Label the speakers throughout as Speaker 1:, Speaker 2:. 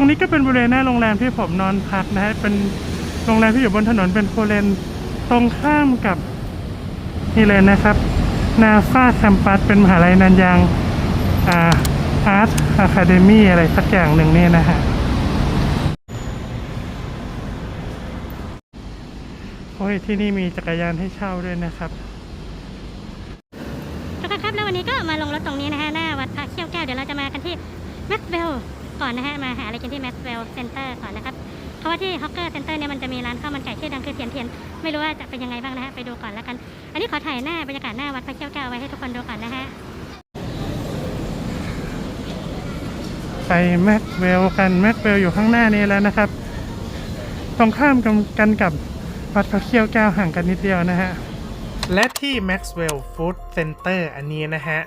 Speaker 1: ตรงนี้ก็เป็นบริเวณหน้าโรงแรมที่ผมนอนพักนะฮะเป็นโรงแรมที่อยู่บนถนนเป็นโคเลนตรงข้ามกับนี่เลยนะครับ นาฟาแคมปัสเป็นมหาลัยนันยางอาอาร์ตอะคาเดมี่อะไรสักอย่างหนึ่งนี่นะฮะโอ้ยที่นี่มีจักรยานให้เช่าด้วยนะครับ
Speaker 2: ทุกคนครับแล้ววันนี้ก็มาลงรถตรงนี้นะฮะหน้าวัดพระเขี้ยวแก้วเดี๋ยวเราจะมากันที่แม็กเวล ก่อนนะฮะ มาหาอะไรกินที่แม็กเวลเซ็นเตอร์ก่อนนะครับ เพราะว่าที่ฮอกเกอร์เซ็นเตอร์เนี่ยมันจะมีร้านข้าวมันไก่ชื่อดังคือเทียนเทียน ไม่รู้ว่าจะเป็นยังไงบ้างนะฮะ ไปดูก่อนแล้วกัน อันนี้ขอถ่ายหน้าบรรยากาศหน้าวัดพระเขี้ยวแก้วไว้ให้ทุกคนดูก่อนนะฮะ
Speaker 1: ไปแม็กเวลกันแม็กเวลอยู่ข้างหน้านี้แล้วนะครับ ตรงข้ามกันกันกับวัดพระเขี้ยวแก้วห่างกันนิดเดียวนะฮะ และที่ Maxwell Food Center อันนี้นะฮะ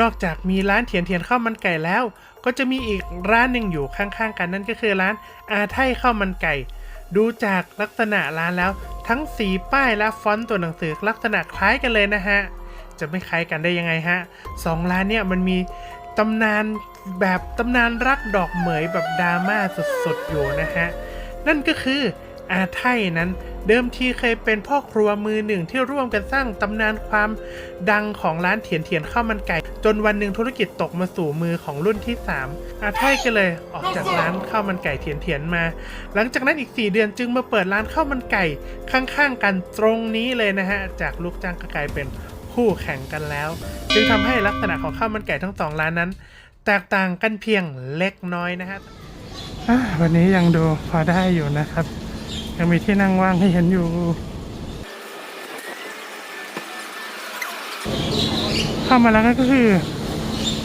Speaker 1: นอกจากมีร้านเทียนเทียนข้าวมันไก่แล้ว ก็จะมีอีกร้านหนึ่งอยู่ข้างๆกันนั่นก็คือร้านอาไทยข้าวมันไก่ ดูจากลักษณะร้านแล้ว ทั้งสีป้ายและฟอนต์ตัวหนังสือลักษณะคล้ายกันเลยนะฮะ จะไม่คล้ายกันได้ยังไงฮะสองร้านเนี่ยมันมีตำนานแบบตำนานรักดอกเหมยแบบดราม่าสุดๆอยู่นะฮะ นั่นก็คือ อาไทนั้น เดิมทีเคยเป็นพ่อครัวมือหนึ่งที่ร่วมกันสร้างตำนานความดังของร้านเถียนเถียนข้าวมันไก่ จนวันหนึ่งธุรกิจตกมาสู่มือของรุ่นที่ 3 อาไทก็เลยออกจากร้านข้าวมันไก่เถียนเถียนมา หลังจากนั้นอีก 4 เดือนจึงมาเปิดร้านข้าวมันไก่ข้างๆกันตรงนี้เลยนะฮะจากลูกจ้างก็กลายเป็นคู่แข่งกันแล้ว จึงทำให้ลักษณะของข้าวมันไก่ทั้งสองร้านนั้น แตกต่างกันเพียงเล็กน้อยนะฮะวันนี้ยังดูพอได้อยู่นะครับ ยังมีที่นั่งว่างให้เห็นอยู่เข้ามาแล้วก็คือ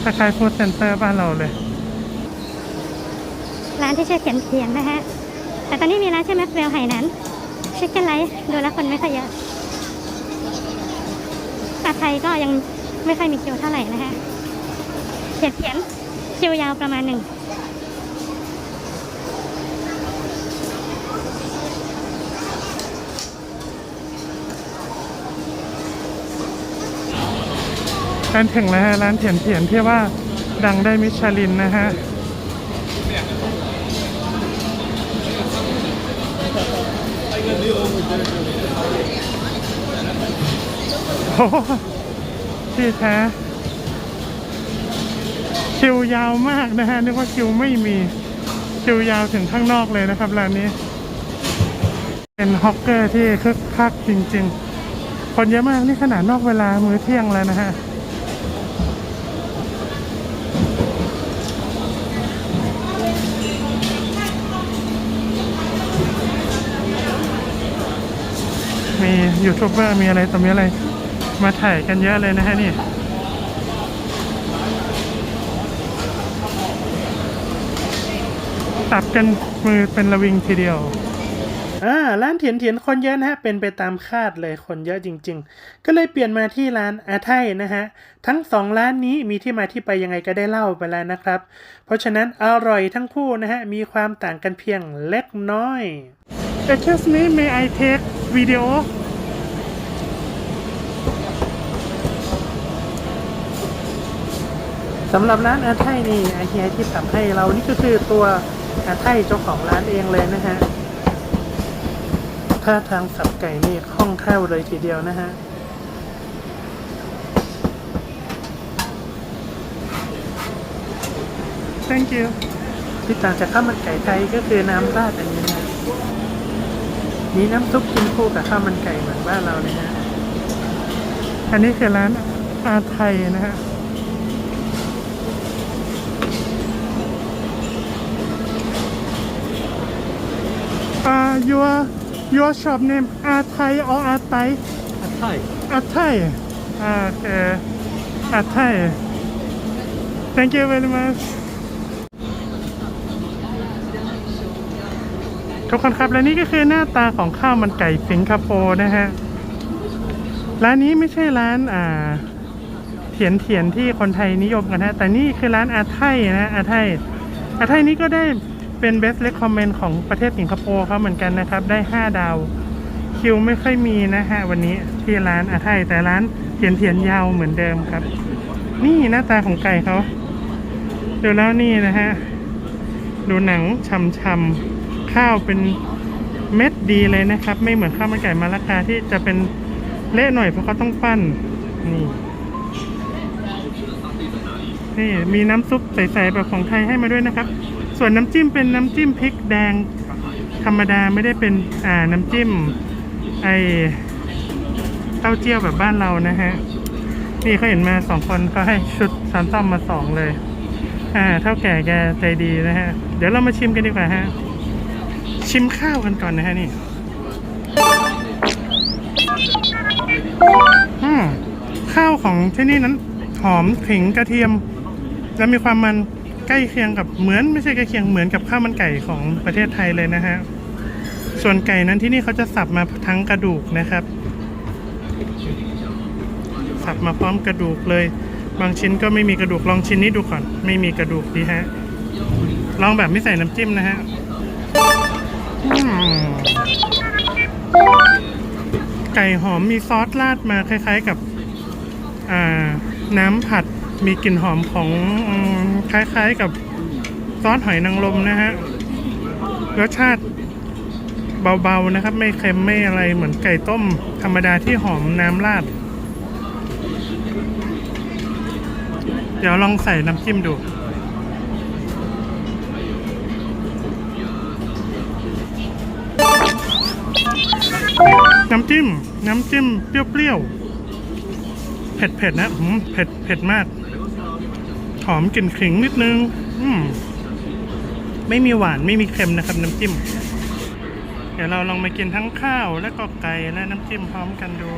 Speaker 1: คล้ายๆฟู้ดเซ็นเตอร์บ้านเราเลย
Speaker 2: ร้านที่ชื่อเทียนเทียนนะฮะ แต่ตอนนี้มีร้านชื่อแม็กเวลไหหนั้นชิคเก้นไลท์ดูแลคนไม่ค่อยเยอะอาไทยก็ยังไม่ค่อยมีคิวเท่าไหร่นะฮะเทียนเทียนคิวยาวประมาณหนึ่ง
Speaker 1: ร้านถึงแล้วฮะร้านเถียนเถียนที่ว่าดังได้มิชลินนะฮะโอ้โหที่แท้ คิวยาวมากนะฮะนึกว่าคิวไม่มีคิวยาวถึงข้างนอกเลยนะครับร้านนี้ เป็นฮอกเกอร์ที่คึกคักจริง ๆ คนเยอะมากนี่ขนาดนอกเวลามื้อเที่ยงแล้วนะฮะ มียูทูบเบอร์มีอะไรต่อมีอะไร มาถ่ายกันเยอะเลยนะฮะนี่ตับกันมือเป็นระวิงทีเดียวอ่าร้านเถียนเถียนคนเยอะนะฮะ เป็นไปตามคาดเลยคนเยอะจริง ๆ ก็เลยเปลี่ยนมาที่ร้านอาไทยนะฮะ ทั้งสองร้านนี้มีที่มาที่ไปยังไงก็ได้เล่าไปแล้วนะครับ เพราะฉะนั้นอร่อยทั้งคู่นะฮะ มีความต่างกันเพียงเล็กน้อย Excuse me may I take video สำหรับร้านอาไทยนี่อาเฮียที่ทำให้เรานี่ก็คือตัวอาไทยเจ้าของร้านเองเลยนะฮะท่าทางสับไก่นี่คล่องแคล่วเลยทีเดียวนะฮะ thank you ที่ต่างจากข้าวมันไก่ไทยก็คือน้ำราดอันนี้นะ มีน้ำซุปกินคู่กับข้าวมันไก่เหมือนบ้านเราเลยฮะอันนี้คือร้านอาไทยนะฮะ Uh, your your shop name Athai or Athai?
Speaker 3: Thai.
Speaker 1: Athai. Ah, Okay. Athai. Thank you very much. ทุกคนครับและนี่ก็คือหน้าตาของข้าวมันไก่สิงคโปร์นะฮะร้านนี้ไม่ใช่ร้านอ่าเถียนเถียนที่คนไทยนิยมกันฮะแต่นี่คือร้านอาไทยนะอาไทยอาไทยนี้ก็ได้เป็น best recommend ของประเทศสิงคโปร์เขาเหมือนกันนะครับ ได้ 5 ดาว คิวไม่ค่อยมีนะฮะวันนี้ที่ร้านอาไทยแต่ร้านเถียนเถียนยาวเหมือนเดิมครับ นี่หน้าตาของไก่เขาดูแล้วนี่นะฮะดูหนังช่ำ ข้าวเป็นเม็ดดีเลยนะครับ ไม่เหมือนข้าวมันไก่มาละกาที่จะเป็นเละหน่อยเพราะเขาต้องปั้นนี่นี่มีน้ำซุปใสๆแบบของไทยให้มาด้วยนะครับ ส่วนน้ำจิ้มเป็นน้ำจิ้มพริกแดงธรรมดาไม่ได้เป็นอ่าน้ำจิ้มไอเต้าเจี้ยวแบบบ้านเรานะฮะนี่เขาเห็นมาสองคนเขาให้ชุดช้อนซ่อมมาสองเลย อ่าเท่าแก่แกใจดีนะฮะ เดี๋ยวเรามาชิมกันดีกว่าฮะ ชิมข้าวกันก่อนนะฮะนี่ข้าวของที่นี่นั้น หอมขิงกระเทียม และมีความมันใกล้เคียงกับเหมือนไม่ใช่ใกล้เคียงเหมือนกับข้าวมันไก่ของประเทศไทยเลยนะฮะส่วนไก่นั้นที่นี่เขาจะสับมาทั้งกระดูกนะครับ สับมาพร้อมกระดูกเลย บางชิ้นก็ไม่มีกระดูกลองชิ้นนี้ดูก่อน ไม่มีกระดูกดีฮะลองแบบไม่ใส่น้ำจิ้มนะฮะ ไก่หอมมีซอสราดมาคล้าย ๆกับน้ำผัดมีกลิ่นหอมของอคล้ายๆกับซอสหอยนางรมนะฮะรสชาติเบาๆนะครับ ไม่เค็มไม่อะไรเหมือนไก่ต้ม ธรรมดาที่หอมน้ำราด เดี๋ยวลองใส่น้ำจิ้มดู น้ำจิ้ม น้ำจิ้มเปรี้ยวๆ เผ็ดๆนะอืมเผ็ดเผ็ดมาก หอมกลิ่นขิงนิดนึง อืมไม่มีหวานไม่มีเค็มนะครับ น้ำจิ้ม เดี๋ยวเราลองมากินทั้งข้าวและก็ไก่และน้ำจิ้มพร้อมกันดู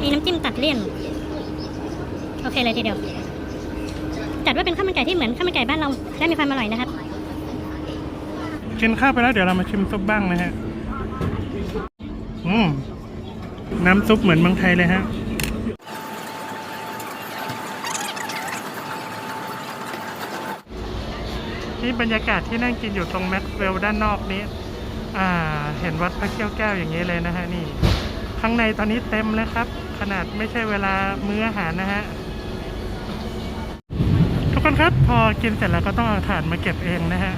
Speaker 1: มี
Speaker 2: น้ำจิ้มตัดเลี่ยน โอเคเลยทีเดียวจัดว่าเป็นข้าวมันไก่ที่เหมือนข้าวมันไก่บ้านเราและมีความอร่อยนะครับ
Speaker 1: กินข้าวไปแล้วเดี๋ยวเรามาชิมซุปบ้างนะฮะอืมน้ำซุปเหมือนเมืองไทยเลยฮะนี่บรรยากาศที่นั่งกินอยู่ตรงแม็กเวลด้านนอกนี้ อ่า เห็นวัดพระเขี้ยวแก้วอย่างนี้เลยนะฮะนี่ ข้างในตอนนี้เต็มแล้วครับ ขนาดไม่ใช่เวลามื้ออาหารนะฮะ คนครับ พอกินเสร็จแล้วก็ต้องเอาถ่านมาเก็บเองนะฮะ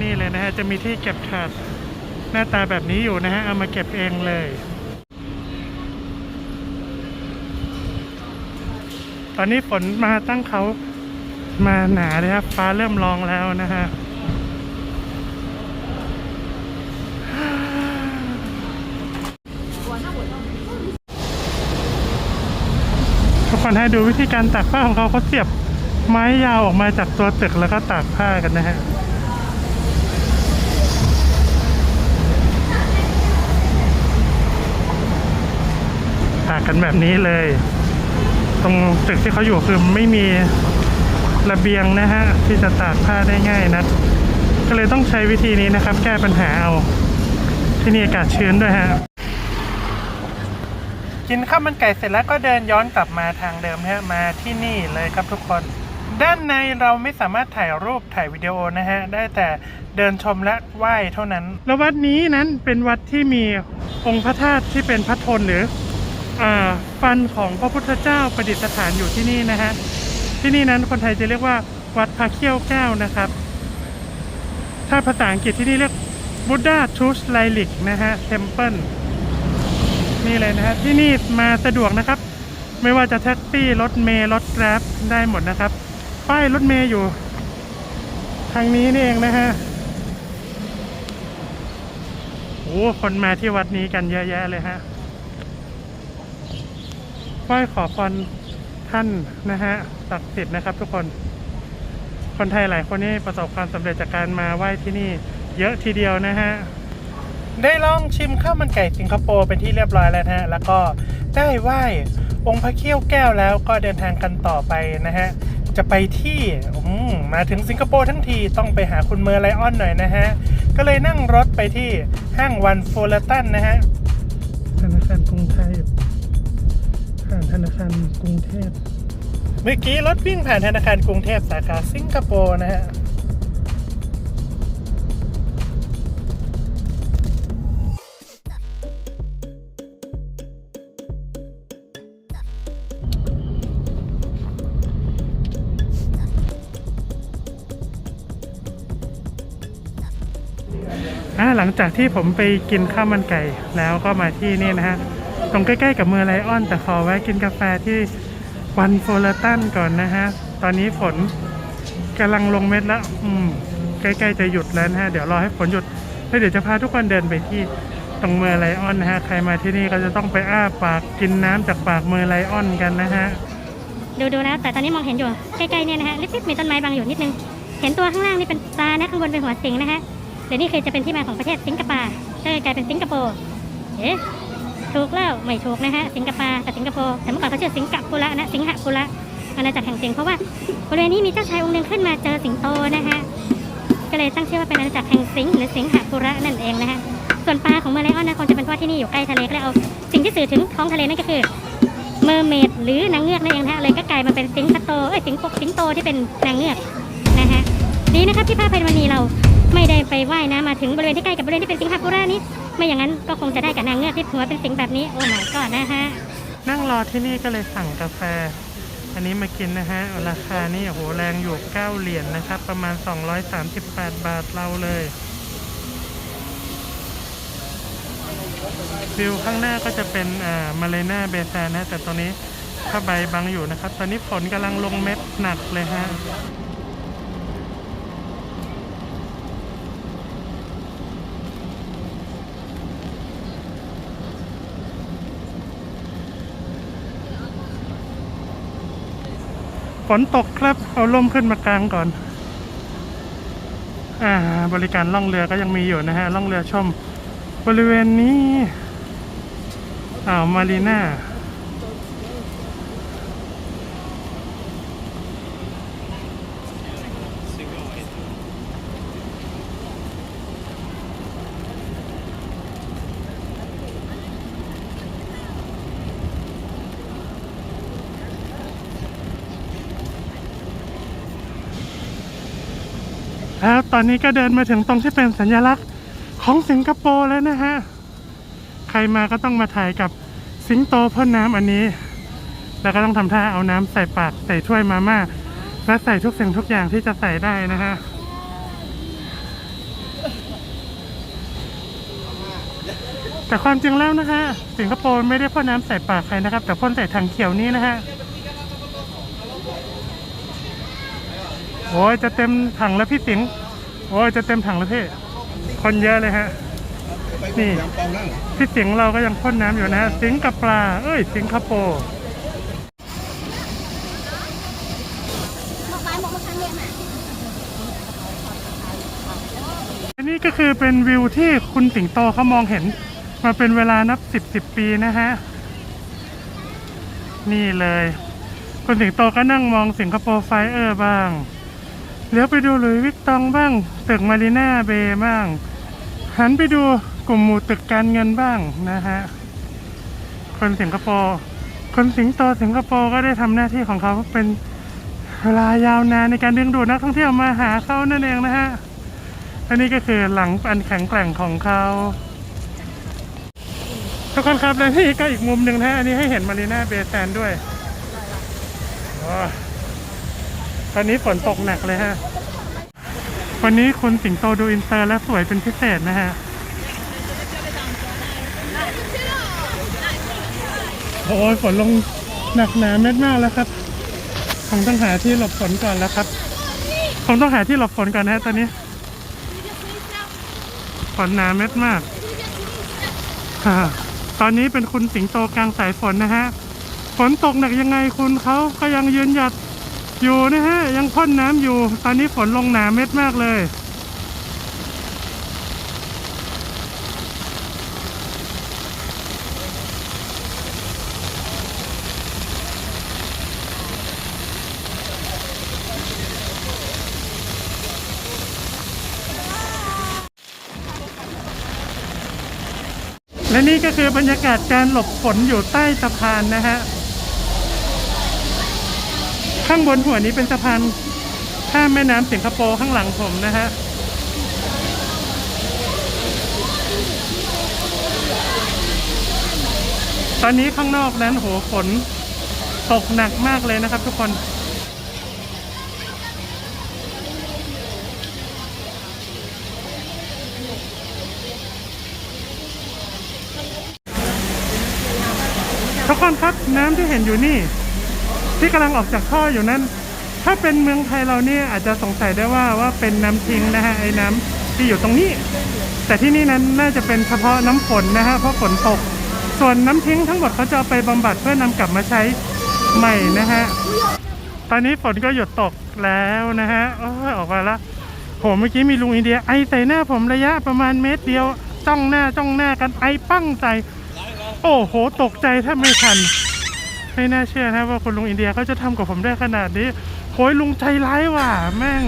Speaker 1: นี่เลยนะฮะจะมีที่เก็บถาดหน้าตาแบบนี้อยู่นะฮะเอามาเก็บเองเลย ตอนนี้ฝนมาตั้งเขามาหนาเลยครับฟ้าเริ่มรองแล้วนะฮะ คนให้ดูวิธีการตากผ้าของเขาเขาเสียบไม้ยาวออกมาจากตัวตึกแล้วก็ตากผ้ากันนะฮะตากกันแบบนี้เลย ตรงตึกที่เขาอยู่คือไม่มีระเบียงนะฮะที่จะตากผ้าได้ง่ายนะก็เลยต้องใช้วิธีนี้นะครับ แก้ปัญหาเอาที่นี่อากาศชื้นด้วยฮะ กินข้าวมันไก่เสร็จแล้วก็เดินย้อนกลับมาทางเดิมฮะมาที่นี่เลยครับทุกคน ด้านในเราไม่สามารถถ่ายรูปถ่ายวิดีโอนะฮะได้แต่เดินชมและไหว้เท่านั้น แล้ววัดนี้นั้นเป็นวัดที่มีองค์พระธาตุที่เป็นพระทนหรืออาฟันของพระพุทธเจ้าประดิษฐานอยู่ที่นี่นะฮะที่นี่นั้นคนไทยจะเรียกว่าวัดพระเขี้ยวแก้วนะครับ ถ้าภาษาอังกฤษที่นี่เรียก Buddha Truth Lyric นะฮะ Temple นี่เลยนะฮะที่นี่มาสะดวกนะครับ ไม่ว่าจะแท็กซี่รถเมล์รถแกร็บได้หมดนะครับ ป้ายรถเมล์อยู่ ทางนี้นี่เองนะฮะโอ้คนมาที่วัดนี้กันเยอะแยะเลยฮะไหว้ขอพรท่านนะฮะศักดิ์สิทธิ์นะครับ ทุกคนคนไทยหลายคนนี่ประสบความสำเร็จจากการมาไหว้ที่นี่ เยอะทีเดียวนะฮะ ได้ลองชิมข้าวมันไก่สิงคโปร์เป็นที่เรียบร้อยแล้วนะฮะ แล้วก็ได้ไหว้องค์พระเขี้ยวแก้วแล้วก็เดินทางกันต่อไปนะฮะ จะไปที่อืมมาถึงสิงคโปร์ทั้งทีต้องไปหาคุณเมอร์ไลออนหน่อยนะฮะ ก็เลยนั่งรถไปที่ห้างวันโฟลตันนะฮะ ธนาคารกรุงไทยผ่านธนาคารกรุงเทพ เมื่อกี้รถวิ่งผ่านธนาคารกรุงเทพสาขาสิงคโปร์นะฮะ หลังจากที่ผมไปกินข้าวมันไก่แล้วก็มาที่นี่นะฮะ ตรงใกล้ๆกับเมืองไลออน แต่ขอแวะกินกาแฟที่วันโฟลตันก่อนนะฮะ ตอนนี้ฝนกำลังลงเม็ดแล้ว อืม ใกล้ๆจะหยุดแล้วนะฮะ เดี๋ยวรอให้ฝนหยุด แล้วเดี๋ยวจะพาทุกคนเดินไปที่ตรงเมืองไลออนนะฮะ ใครมาที่นี่ก็จะต้องไปอ้าปากกินน้ำจากปากเมืองไลออนกันนะฮะ
Speaker 2: ดูดูแล้วแต่ตอนนี้มองเห็นอยู่ ใกล้ๆเนี่ยนะฮะ ลิบๆมีต้นไม้บังอยู่นิดนึง เห็นตัวข้างล่างนี่เป็นปลานะ ข้างบนเป็นหัวสิงนะฮะ เดี๋ยวนี้คือจะเป็นที่มาของประเทศสิงคโปร์ก็เลยกลายเป็นสิงคโปร์เอ๊ะถูกแล้วไม่ถูกนะฮะสิงคโปร์กับสิงคโปร์แต่เมื่อก่อนเขาชื่อสิงคโปร์นะสิงหปุระอาณาจักรแห่งสิงเพราะว่าบริเวณนี้มีเจ้าชายองค์หนึ่งขึ้นมาเจอสิงโตนะฮะก็เลยตั้งชื่อว่าเป็นอาณาจักรแห่งสิงหรือสิงหปุระนั่นเองนะฮะส่วนปลาของเมอร์ไลออนนะคงจะเป็นเพราะที่นี่อยู่ใกล้ทะเลก็เลยเอาสิ่งที่สื่อถึงท้องทะเลนั่นก็คือเมอร์เมดหรือนางเงือกนั่นเองนะฮะเลยก็กลายมาเป็นสิงคโตเอ้ยสิงโตสิงโตที่เป็นนางเงือกนะฮะดีนะครับที่ภาพเพนวันนีเรา ไม่ได้ไปว่ายน้ำมาถึงบริเวณที่ใกล้กับบริเวณที่เป็นสิงคโปร์นี้ ไม่อย่างนั้นก็คงจะได้กับนางเงือกที่หัวเป็นสิงแบบนี้โอ้ my god นะฮะ
Speaker 1: นั่งรอที่นี่ก็เลยสั่งกาแฟ อันนี้มากินนะฮะ ราคานี่โอ้โหแรงอยู่ 9 เหรียญนนะครับ ประมาณ 238 บาทเราเลยวิวข้างหน้าก็จะเป็นอ่ามาเลนาเบซานะ แต่ตอนนี้ผ้าใบบังอยู่นะครับ ตอนนี้ฝนกำลังลงเม็ดหนักเลยฮะ นตกครับ เอาล่มขึ้นมากลางก่อน อ่า บริการล่องเรือก็ยังมีอยู่นะฮะ ล่องเรือชม บริเวณนี้ อ่าวมารีนา แล้วตอนนี้ก็เดินมาถึงตรงที่เป็นสัญลักษณ์ของสิงคโปร์แล้วนะฮะ ใครมาก็ต้องมาถ่ายกับสิงโตพ่นน้ำอันนี้ แล้วก็ต้องทำท่าเอาน้ำใส่ปากใส่ถ้วยมาม่าและใส่ทุกสิ่งทุกอย่างที่จะใส่ได้นะฮะแต่ความจริงแล้วนะฮะสิงคโปร์ไม่ได้พ่นน้ำใส่ปากใครนะครับ แต่พ่นใส่ถังเขียวนี้นะฮะ โอ้ยจะเต็มถังแล้วพี่สิงห์โอ้ยจะเต็มถังแล้วพี่คนเยอะเลยฮะ นี่พี่สิงห์เราก็ยังพ่นน้ำอยู่นะฮะสิงห์กับปลา เอ้ย สิงคโปร์อันนี้ก็คือเป็นวิวที่คุณสิงโตเขามองเห็น มาเป็นเวลานับสิบสิบปีนะฮะ นี่เลย คุณสิงโตก็นั่งมองสิงคโปร์ไฟเออร์บ้าง เลี้ยวไปดูหลุยวิกตองบ้าง ตึกมารีนาเบย์บ้าง หันไปดูกลุ่มหมู่ตึกการเงินบ้างนะฮะ คนสิงคโปร์ คนสิงโตสิงคโปร์ก็ได้ทำหน้าที่ของเขาเป็นเวลายาวนานในการดึงดูดนักท่องเที่ยวมาหาเขานั่นเองนะฮะ อันนี้ก็คือหลังอันแข็งแกร่งของเขา ทุกคนครับและนี่ก็อีกมุมหนึ่งนะฮะ อันนี้ให้เห็นมารีนาเบย์แซนด้วยโอ้ ตอนนี้ฝนตกหนักเลยฮะ วันนี้คุณสิงโตดูอินเตอร์และสวยเป็นพิเศษนะฮะ โอ้ยฝนลงหนักหนาเม็ดมากแล้วครับผมต้องหาที่หลบฝนก่อนแล้วครับผมต้องหาที่หลบฝนก่อนนะฮะตอนนี้ ฝนหนาเม็ดมากฮ่าตอนนี้เป็นคุณสิงโตกลางสายฝนนะฮะ ฝนตกหนักยังไงคุณเขาก็ยังยืนหยัด อยู่นะฮะ ยังพ่นน้ำอยู่ ตอนนี้ฝนลงหนาเม็ดมากเลยและนี่ก็คือบรรยากาศการหลบฝนอยู่ใต้สะพานนะฮะ ข้างบนหัวนี้เป็นสะพานข้ามแม่น้ำสิงคโปร์ข้างหลังผมนะฮะตอนนี้ข้างนอกนั้นโหฝนตกหนักมากเลยนะครับทุกคนทุกคนครับน้ำที่เห็นอยู่นี่ ที่กำลังออกจากท่ออยู่นั้น ถ้าเป็นเมืองไทยเราเนี่ยอาจจะสงสัยได้ว่าว่าเป็นน้ำทิ้งนะฮะไอ้น้ำที่อยู่ตรงนี้ แต่ที่นี่นั้นน่าจะเป็นเฉพาะน้ำฝนนะฮะเพราะฝนตก ส่วนน้ำทิ้งทั้งหมดเขาจะเอาไปบำบัดเพื่อนำกลับมาใช้ใหม่นะฮะตอนนี้ฝนก็หยุดตกแล้วนะฮะโอ้ยออกมาละโหเมื่อกี้มีลุงอินเดียไอใส่หน้าผมระยะประมาณเมตรเดียวจ้องหน้าจ้องหน้ากันไอปั้งใส่โอ้โห ตกใจแทบไม่ทัน ไม่น่าเชื่อนะว่าคุณลุงอินเดียเขาจะทำกับผมได้ขนาดนี้โหยลุงใจร้ายว่ะแม่ง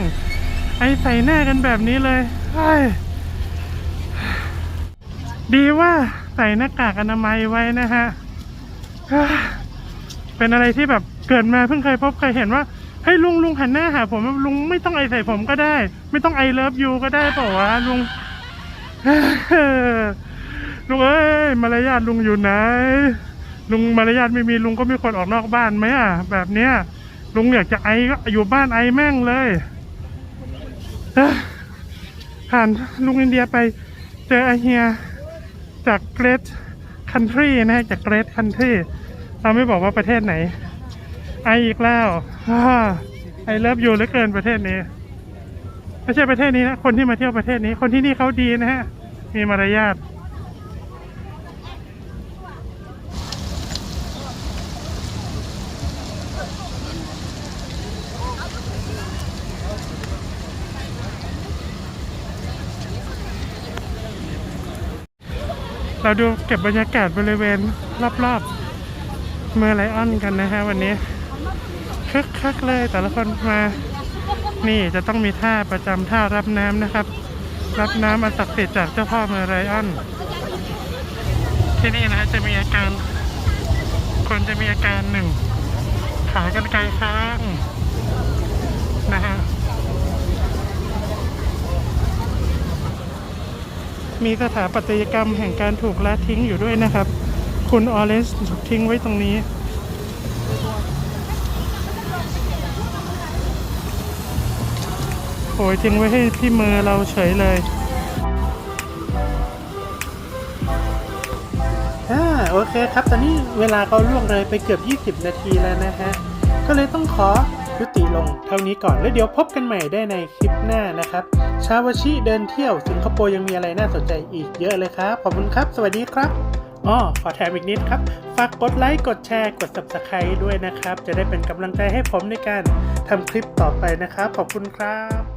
Speaker 1: ไอใส่หน้ากันแบบนี้เลยเฮ้ดีว่าใส่หน้ากากอนามัยไว้นะฮะเฮ้ยเป็นอะไรที่แบบเกิดมาเพิ่งเคยพบเคยเห็นว่าเฮ้ยลุงลุงหันหน้าหาผมลุงไม่ต้องไอใส่ผมก็ได้ ไม่ต้องไอเลิฟยูก็ได้เปล่าวะลุงลุงเอ้ยมารยาทลุงอยู่ไหน ลุงมารยาทไม่มีลุงก็ไม่ควรออกนอกบ้านไหมอะแบบเนี้ยลุงอยากจะไอก็อยู่บ้านไอแม่งเลยผ่านลุงอินเดียไปเจอไอเฮียจากเกรดคันทรีนะฮะจากเกรดคันทรีเราไม่บอกว่าประเทศไหน ไออีกแล้วไอเลิฟอยู่เหลือเกินประเทศนี้ไม่ใช่ประเทศนี้นะคนที่มาเที่ยวประเทศนี้ คนที่นี่เขาดีนะฮะมีมารยาท เราดูเก็บบรรยากาศบริเวณรอบๆเมืองไลออนกันนะฮะวันนี้คึกคักเลยแต่ละคนมา นี่จะต้องมีท่าประจำท่ารับน้ำนะครับ รับน้ำอันศักดิ์สิทธิ์จากเจ้าพ่อเมืองไรออนที่นี่นะฮะจะมีอาการคนจะมีอาการหนึ่งขากันไกลค้างนะฮะ มีสถาปัตยกรรมแห่งการถูกละทิ้งอยู่ด้วยนะครับ คุณออเรนจ์ถูกทิ้งไว้ตรงนี้ โอ้ยทิ้งไว้ให้ที่มือเราเฉยเลยอ่าโอเคครับ ตอนนี้เวลาก็ล่วงเลยไปเกือบ 20 นาทีแล้วนะฮะ ก็เลยต้องขอ ลงเท่านี้ก่อนแล้วเดี๋ยวพบกันใหม่ได้ในคลิปหน้านะครับ ชาวชิเดินเที่ยวสิงคโปร์ยังมีอะไรน่าสนใจอีกเยอะเลยครับ ขอบคุณครับ สวัสดีครับอ๋อขอแถมอีกนิดครับ ฝากกดไลค์กดแชร์กด subscribe ด้วยนะครับ จะได้เป็นกำลังใจให้ผมในการทำคลิปต่อไปนะครับ ขอบคุณครับ